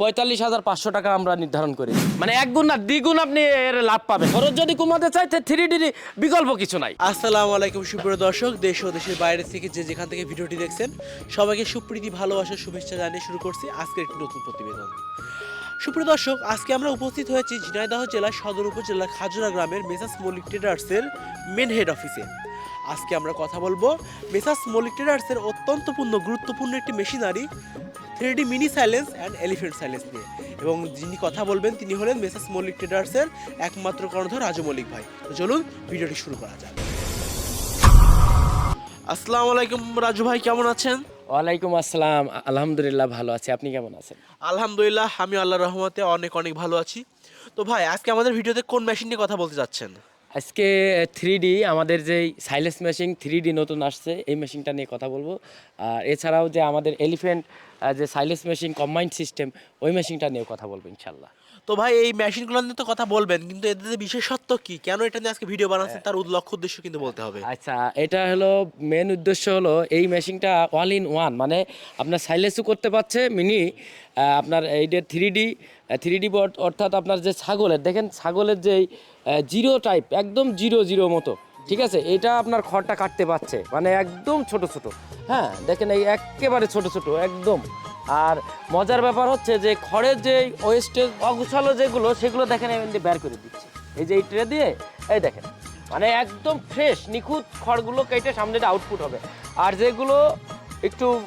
পঁয়তাল্লিশ হাজার পাঁচশো টাকা আমরা নির্ধারণ করি। মানে এক গুণ না দ্বিগুণ আপনি এর লাভ পাবেন। খরচ যদি কমাতে চাই থ্রি ডি বিকল্প কিছু নাই। আসসালামু আলাইকুম সুপ্রিয় দর্শক দেশ ও দেশের বাইরে থেকে যে যেখান থেকে ভিডিওটি দেখছেন সবাইকে সুপ্রীতি ভালোবাসা শুভেচ্ছা জানিয়ে শুরু করছি আজকের একটি নতুন প্রতিবেদন। সুপ্রিয় দর্শক আজকে আমরা উপস্থিত হয়েছি ঝিনাইদহ জেলার সদর উপজেলার খাজুরা গ্রামের মেসাস মলিক ট্রেডার্সের মেন হেড অফিসে আজকে আমরা কথা বলব মেসাস মলিক ট্রেডার্সের অত্যন্ত পূর্ণ গুরুত্বপূর্ণ একটি machinery three D mini silence and elephant silence নিয়ে। এবং যিনি কথা বলবেন তিনি হলেন মেসেস মল্লিক ট্রেডার্সের একমাত্র কর্ণধর রাজু মল্লিক ভাই। তো চলুন ভিডিওটি শুরু করা যাক। আসসালামু আলাইকুম রাজু ভাই কেমন আছেন? ওয়ালাইকুম আসসালাম। আলহামদুলিল্লাহ ভালো আছি। আপনি কেমন আছেন? আলহামদুলিল্লাহ আমি আল্লাহ রহমতে অনেক অনেক ভালো আছি। তো ভাই আজকে আমাদের ভিডিওতে কোন মেশিন নিয়ে কথা বলতে যাচ্ছেন? আজকে থ্রি ডি আমাদের যে সাইলেস মেশিন থ্রি ডি নতুন আসছে, এই মেশিনটা নিয়ে কথা বলব। আর এছাড়াও যে আমাদের এলিফেন্ট যে সাইলেস মেশিন কম্বাইন্ড সিস্টেম ওই মেশিনটা নিয়েও কথা বলব, ইনশাল্লাহ। তো ভাই এই মেশিনগুলো নিয়ে তো কথা বলবেন কিন্তু এদের বিশেষত্ব কি? কেন এটা নিয়ে আজকে ভিডিও বানাচ্ছেন? তার লক্ষ্য উদ্দেশ্য কিন্তু বলতে হবে। আচ্ছা এটা হলো মেন উদ্দেশ্য হলো এই মেশিনটা অল ইন ওয়ান মানে আপনার সাইলেসও করতে পারছে মিনি আপনার এইটা three D three D board অর্থাৎ আপনার যে ছাগলের দেখেন ছাগলের যে জিরো টাইপ একদম জিরো জিরো মতো। ঠিক আছে? এটা আপনার খড়টা কাটতে পারছে। মানে একদম ছোট ছোট। হ্যাঁ দেখেন এই একেবারে ছোট ছোট, একদম। আর মজার ব্যাপার হচ্ছে যে খড়ের যে ওয়েস্টেজ অগুছালো যেগুলো, সেগুলো দেখেন এমনি বের করে দিচ্ছে। এই যে এই ট্রে দিয়ে, এই দেখেন। মানে একদম ফ্রেশ নিখুঁত খড়গুলো কেটে সামনে আউটপুট হবে। আর যেগুলো একটু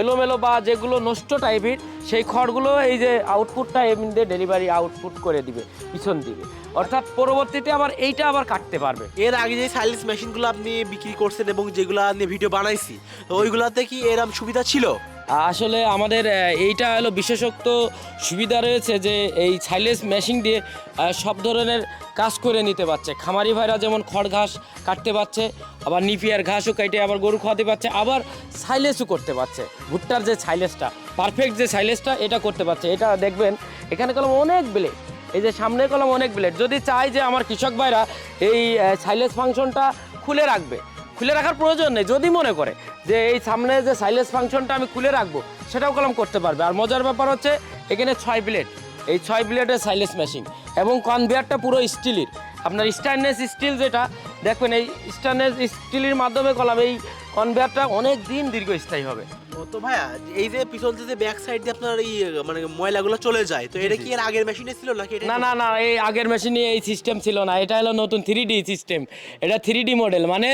এলোমেলো বা যেগুলো নষ্ট টাইপের সেই খড়গুলো এই যে আউটপুটটা এমনি দিয়ে ডেলিভারি আউটপুট করে দিবে, পিছন দিবে অর্থাৎ পরবর্তীতে আবার এইটা আবার কাটতে পারবে। এর আগে যে সাইলেন্স মেশিনগুলো আপনি বিক্রি করছেন এবং যেগুলো নিয়ে ভিডিও বানাইছি, ওইগুলাতে কি এরম সুবিধা ছিল? আসলে আমাদের এইটা হলো বিশেষত্ব সুবিধা রয়েছে যে এই সাইলেন্স মেশিন দিয়ে সব ধরনের কাজ করে নিতে পারছে। খামারি ভাইরা যেমন খড় ঘাস কাটতে পারছে, আবার নিপিয়ার ঘাসও কেটে আবার গরু খাওয়াতে পারছে, আবার সাইলেন্সও করতে পারছে। ভুট্টার যে সাইলেন্সটা পারফেক্ট যে সাইলেন্সটা এটা করতে পারছে। এটা দেখবেন, এখানে কলম অনেক ব্লেড এই যে সামনে কলম অনেক ব্লেড যদি চাই যে আমার কৃষক ভাইরা এই সাইলেন্স ফাংশনটা খুলে রাখবে খুলে রাখার প্রয়োজন নেই, যদি মনে করে যে এই সামনে যে সাইলেস ফাংশনটা আমি খুলে রাখব, সেটাও কলম করতে পারবে। আর মজার ব্যাপার হচ্ছে, এখানে ছয় প্লেট এই ছয় প্লেটের সাইলেস মেশিন এবং কনভেয়ারটা পুরো স্টিলের আপনার স্টেনলেস স্টিল যেটা, দেখবেন এই স্টেনলেস স্টিলের মাধ্যমে কলম, এই কনভেয়ারটা অনেক দিন দীর্ঘস্থায়ী হবে। তো ভাইয়া এই যে পিছন থেকে ব্যাক সাইড দিয়ে আপনার এই মানে ময়লাগুলো চলে যায় তো এটা কি এর আগের মেশিনে ছিল নাকি এটা না না না এই আগের মেশিনে এই সিস্টেম ছিল না এটা হলো নতুন থ্রি ডি সিস্টেম এটা থ্রি ডি মডেল মানে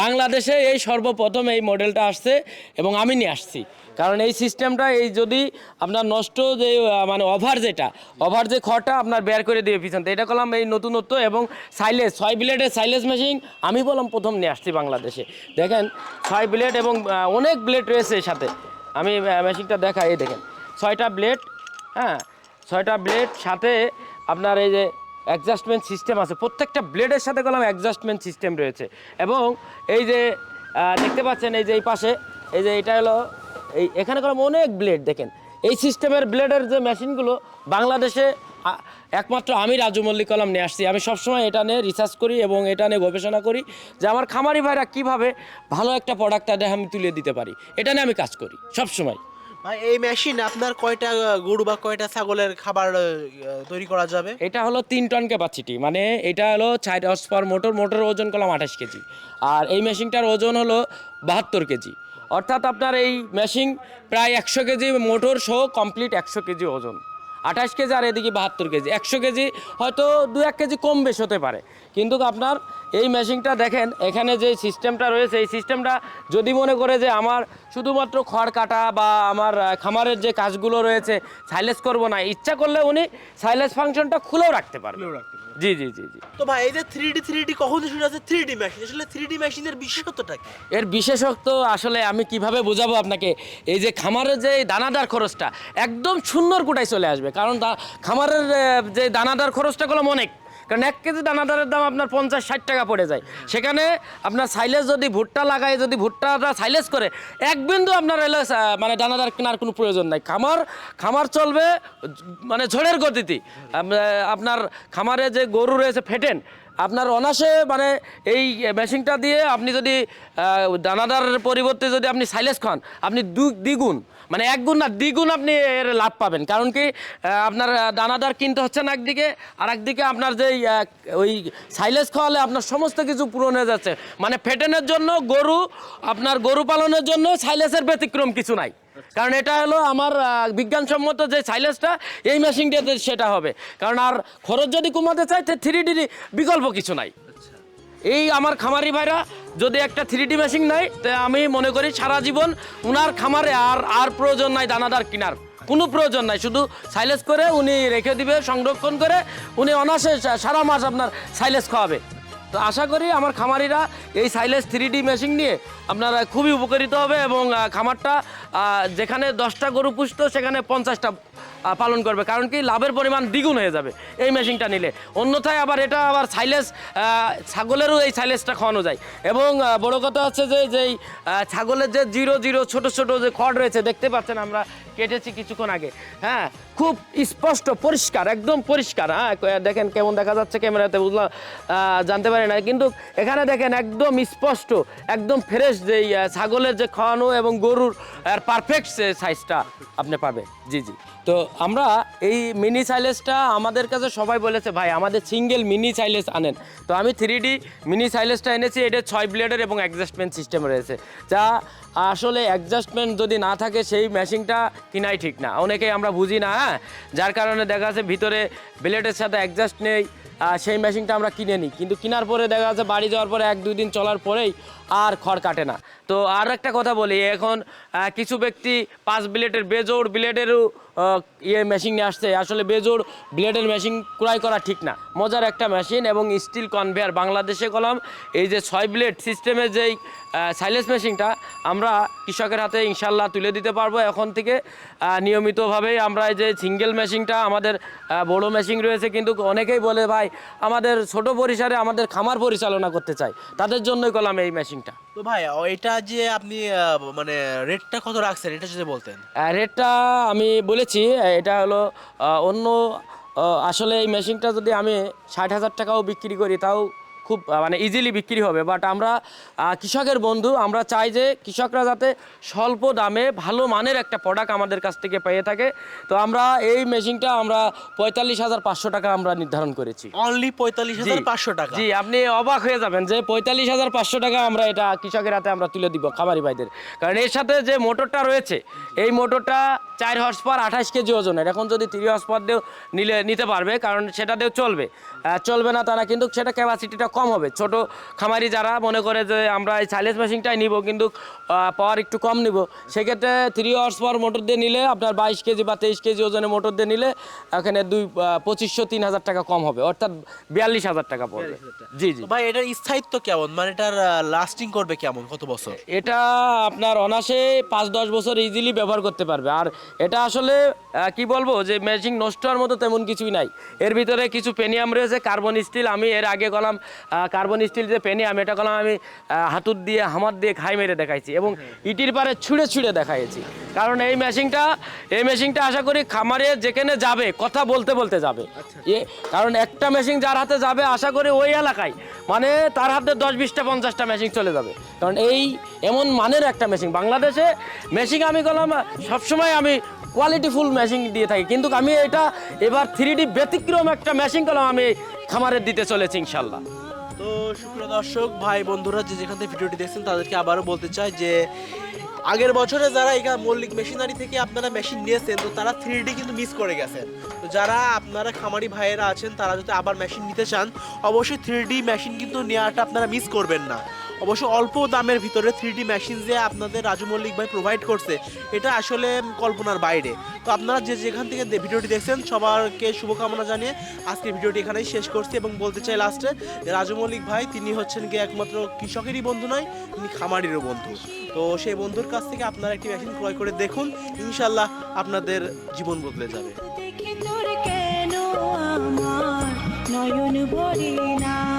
বাংলাদেশে এই সর্বপ্রথম এই মডেলটা আসছে এবং আমি নিয়ে আসছি। কারণ এই সিস্টেমটা এই যদি আপনার নষ্ট যে মানে ওভার যেটা, ওভার যে খড়টা আপনার বের করে দিয়ে পিছন এটা করলাম এই নতুনত্ব এবং সাইলেস ছয় ব্লেডের সাইলেস মেশিন আমি বললাম প্রথম নিয়ে আসছি বাংলাদেশে। দেখেন, ছয় ব্লেড এবং অনেক ব্লেড রয়েছে এর সাথে। আমি মেশিনটা দেখাই, এই দেখেন, ছয়টা ব্লেড হ্যাঁ ছয়টা ব্লেড সাথে আপনার এই যে অ্যাডজাস্টমেন্ট সিস্টেম আছে, প্রত্যেকটা ব্লেডের সাথে কলম অ্যাডজাস্টমেন্ট সিস্টেম রয়েছে। এবং এই যে দেখতে পাচ্ছেন এই যে এই পাশে, এই যে এটা হলো এই এখানে কলম অনেক ব্লেড দেখেন। এই সিস্টেমের ব্লেডের যে মেশিনগুলো বাংলাদেশে একমাত্র আমি রাজু মল্লিক কলম নিয়ে আসছি। আমি সবসময় এটা নিয়ে রিসার্চ করি এবং এটা নিয়ে গবেষণা করি যে আমার খামারি ভাইরা কীভাবে ভালো একটা প্রোডাক্ট তাদের আমি তুলে দিতে পারি। এটা নিয়ে আমি কাজ করি সবসময়। ভাই এই মেশিন আপনার কয়টা গরু বা কয়টা ছাগলের খাবার তৈরি করা যাবে? এটা হলো তিন টন ক্যাপাসিটি মানে এটা হলো চার হর্স পার মোটর মোটরের ওজন করলাম আঠাশ কেজি। আর এই মেশিনটার ওজন হলো বাহাত্তর কেজি। অর্থাৎ আপনার এই মেশিন প্রায় একশো কেজি মোটর সহ কমপ্লিট একশো কেজি ওজন। আঠাশ কেজি আর এদিকে বাহাত্তর কেজি। একশো কেজি হয়তো দু এক কেজি কম বেশ হতে পারে। কিন্তু আপনার এই মেশিনটা দেখেন এখানে যে সিস্টেমটা রয়েছে এই সিস্টেমটা যদি মনে করে যে আমার শুধুমাত্র খড় কাটা বা আমার খামারের যে কাজগুলো রয়েছে সাইলেন্স করব না ইচ্ছা করলে উনি সাইলেন্স ফাংশনটা খুলেও রাখতে পারবে জি জি জি জি। তো ভাই এই যে থ্রি ডি থ্রি ডি কখন শুনে আছে থ্রি ডি মেশিন আসলে থ্রি ডি মেশিনের বিশেষত্বটা কি? এর বিশেষত্ব আসলে আমি কীভাবে বোঝাবো আপনাকে এই যে খামারের যে এই দানাদার খরচটা একদম সুন্দর কোটায় চলে আসবে। কারণ খামারের যে দানাদার খরচটা করলাম অনেক। কারণ এক কেজি দানাদারের দাম আপনার পঞ্চাশ, ষাট টাকা পড়ে যায়। সেখানে আপনার সাইলেজ যদি ভুট্টা লাগায়, যদি ভুট্টাটা সাইলেজ করে, এক বিন্দু আপনার এলে মানে দানাদার কেনার কোনো প্রয়োজন নাই। খামার খামার চলবে মানে ঝড়ের গতিতে। আপনার খামারে যে গরু রয়েছে, ফেটেন আপনার অনাসে মানে এই মেশিনটা দিয়ে আপনি যদি আহ, দানাদারের পরিবর্তে যদি আপনি সাইলেস খান আপনি দু- দ্বিগুণ মানে এক গুণ না দ্বিগুণ আপনি এর লাভ পাবেন। কারণ কি আপনার দানাদার কিনতে হচ্ছে না একদিকে আর একদিকে আপনার যেই ওই সাইলেস খাওয়ালে আপনার সমস্ত কিছু পূরণ হয়ে যাচ্ছে। মানে ফেটেনের জন্য গরু আপনার গরু পালনের জন্য সাইলেসের ব্যতিক্রম কিছু নাই। কারণ এটা হলো আমার বিজ্ঞানসম্মত যে সাইলেসটা এই মেশিনটাতে সেটা হবে। কারণ আর খরচ যদি কমাতে চাই তো থ্রি ডি বিকল্প কিছু নাই। এই আমার খামারি ভাইরা যদি একটা থ্রি ডি মেশিন নেয়, তো আমি মনে করি সারা জীবন উনার খামারে আর আর প্রয়োজন নাই দানাদার কিনার। কোনো প্রয়োজন নাই, শুধু সাইলেস করে উনি রেখে দিবে, সংরক্ষণ করে উনি অনাসে সারা মাস আপনার সাইলেস খাওয়াবে। তো আশা করি আমার খামারিরা এই সাইলেস থ্রি ডি মেশিন নিয়ে আপনারা খুবই উপকারিত হবে এবং খামারটা যেখানে দশটা গরু পুষত সেখানে পঞ্চাশটা পালন করবে। কারণ কি লাভের পরিমাণ দ্বিগুণ হয়ে যাবে এই মেশিনটা নিলে। অন্যথায় আবার এটা আবার সাইলেস ছাগলেরও এই সাইলেসটা খাওয়ানো যায়। এবং বড় কথা হচ্ছে যে, যেই ছাগলের যে জিরো জিরো ছোট ছোট যে খড় রয়েছে, দেখতে পাচ্ছেন আমরা, কেটেছি কিছুক্ষণ আগে। হ্যাঁ খুব স্পষ্ট, পরিষ্কার, একদম পরিষ্কার। হ্যাঁ দেখেন কেমন দেখা যাচ্ছে ক্যামেরাতে, বুঝলাম জানতে পারি না কিন্তু এখানে দেখেন একদম স্পষ্ট, একদম ফ্রেশ যে ছাগলের যে খাওয়ানো এবং গরুর, আর পারফেক্ট সাইজটা আপনি পাবেন। জি জি। তো আমরা এই মিনি সাইলেসটা আমাদের কাছে সবাই বলেছে, ভাই, আমাদের সিঙ্গেল মিনি সাইলেস আনেন। তো আমি থ্রি ডি মিনি সাইলেসটা এনেছি, এটা ছয় ব্লেডের এবং অ্যাডজাস্টমেন্ট সিস্টেম রয়েছে। যা আসলে অ্যাডজাস্টমেন্ট যদি না থাকে, সেই মেশিনটা কিনাই ঠিক না। অনেকেই আমরা বুঝি না হ্যাঁ যার কারণে দেখা যাচ্ছে ভিতরে ব্লেডের সাথে অ্যাডজাস্ট নেই সেই মেশিনটা আমরা কিনে নিই। কিন্তু কেনার পরে দেখা যাচ্ছে বাড়ি যাওয়ার পরে এক দুই দিন চলার পরেই আর খড় কাটে না। তো আর একটা কথা বলি, এখন কিছু ব্যক্তি পাঁচ ব্লেডের বেজোড় ব্লেডেরও ইয়ে মেশিন নিয়ে আসছে। আসলে বেজোড় ব্লেডের মেশিন ক্রয় করা ঠিক না। মজার একটা মেশিন এবং স্টিল কনভেয়ার বাংলাদেশে কলাম, এই যে ছয় ব্লেড সিস্টেমের যেই সাইলেন্স মেশিনটা আমরা কৃষকের হাতে ইনশাল্লাহ তুলে দিতে পারব। এখন থেকে নিয়মিতভাবেই আমরা এই যে সিঙ্গেল মেশিনটা আমাদের বড় মেশিন রয়েছে, কিন্তু অনেকেই বলে, ভাই, আমাদের ছোট পরিসরে আমাদের খামার পরিচালনা করতে চাই। তাদের জন্যই কলাম এই মেশিনটা তো ভাই এটা যে আপনি মানে রেটটা কত রাখছেন এটা যদি বলতেন। রেটটা আমি বলেছি এটা হলো অন্য আসলে এই মেশিনটা যদি আমি ষাট হাজার টাকাও বিক্রি করি তাও খুব মানে ইজিলি বিক্রি হবে। বাট আমরা কৃষকের বন্ধু আমরা চাই যে কৃষকরা যাতে স্বল্প দামে ভালো মানের একটা প্রোডাক্ট আমাদের কাছ থেকে পেয়ে থাকে। তো আমরা এই মেশিনটা আমরা পঁয়তাল্লিশ হাজার পাঁচশো টাকা আমরা নির্ধারণ করেছি। অনলি পঁয়তাল্লিশ হাজার পাঁচশো টাকা? জি আপনি অবাক হয়ে যাবেন যে পঁয়তাল্লিশ হাজার পাঁচশো টাকা আমরা এটা কৃষকের হাতে আমরা তুলে দিব খামারি ভাইদের। কারণ এর সাথে যে মোটরটা রয়েছে এই মোটরটা চার হর্স পার আঠাশ কেজি ওজনের এখন যদি থ্রি হর্স পার দিয়েও নিলে নিতে পারবে কারণ সেটা দিয়েও চলবে। চলবে না তারা কিন্তু সেটা ক্যাপাসিটিটা কম হবে। ছোট খামারি যারা মনে করে যে আমরা এই সাইলেন্স মেশিনটাই নিব কিন্তু পাওয়ার একটু কম নিব সেক্ষেত্রে থ্রি হর্স পাওয়ার মোটর দিয়ে নিলে আপনার বাইশ কেজি বা তেইশ কেজি ওজনের মোটর দিয়ে নিলে এখানে দুই পঁচিশশো তিন হাজার টাকা কম হবে অর্থাৎ বিয়াল্লিশ হাজার টাকা পড়বে। জি জি। ভাই এটার স্থায়িত্ব কেমন? মানে এটার লাস্টিং করবে কেমন কত বছর? এটা আপনার অনাসে পাঁচ দশ বছর ইজিলি ব্যবহার করতে পারবে। আর এটা আসলে কি বলব যে মেশিন নষ্ট হওয়ার মতো তেমন কিছুই নাই। এর ভিতরে কিছু পেনিয়াম রয়েছে কার্বন স্টিল আমি এর আগে কলাম কার্বন স্টিল যে আমি এটা কলাম আমি হাতুর দিয়ে হামার দিয়ে খাই মেরে দেখাইছি এবং ইটির পারে ছুঁড়ে ছুঁড়ে দেখাইছি। কারণ এই মেশিনটা এই মেশিনটা আশা করি খামারে যেখানে যাবে কথা বলতে বলতে যাবে। এ কারণ একটা মেশিন যার হাতে যাবে আশা করি ওই এলাকায় মানে তার হাতে দশ বিশটা পঞ্চাশটা মেশিন চলে যাবে। কারণ এই এমন মানের একটা মেশিন বাংলাদেশে মেশিন আমি গেলাম সবসময় আমি কোয়ালিটিফুল মেশিন দিয়ে থাকি। কিন্তু আমি এটা এবার থ্রি ডি ব্যতিক্রম একটা মেশিন কলাম আমি খামারের দিতে চলেছি ইনশাল্লাহ। তো সুপ্রিয় দর্শক, ভাই বন্ধুরা, যে যেখান থেকে ভিডিওটি দেখছেন, তাদেরকে আবারও বলতে চাই যে আগের বছরে যারা এখানে মল্লিক মেশিনারি থেকে আপনারা মেশিন নিয়েছেন, তো তারা থ্রি ডি কিন্তু মিস করে গেছেন। তো যারা আপনারা খামারি ভাইয়েরা আছেন, তারা যদি আবার মেশিন নিতে চান, অবশ্যই থ্রি ডি মেশিন কিন্তু নেওয়াটা আপনারা মিস করবেন না। অবশ্য অল্প দামের ভিতরে থ্রি ডি মেশিন যে আপনাদের রাজু মল্লিক ভাই প্রোভাইড করছে, এটা আসলে কল্পনার বাইরে। তো আপনারা যে যেখান থেকে ভিডিওটি দেখছেন, সবারকে শুভকামনা জানিয়ে আজকে ভিডিওটি এখানেই শেষ করছি এবং বলতে চাই লাস্টে রাজু মল্লিক ভাই, তিনি হচ্ছেন কি একমাত্র কৃষকেরই বন্ধু নয়, তিনি খামারিরও বন্ধু। তো সেই বন্ধুর কাছ থেকে আপনারা একটি মেশিন ক্রয় করে দেখুন, ইনশাল্লাহ আপনাদের জীবন বদলে যাবে। নয়ন ভরে না?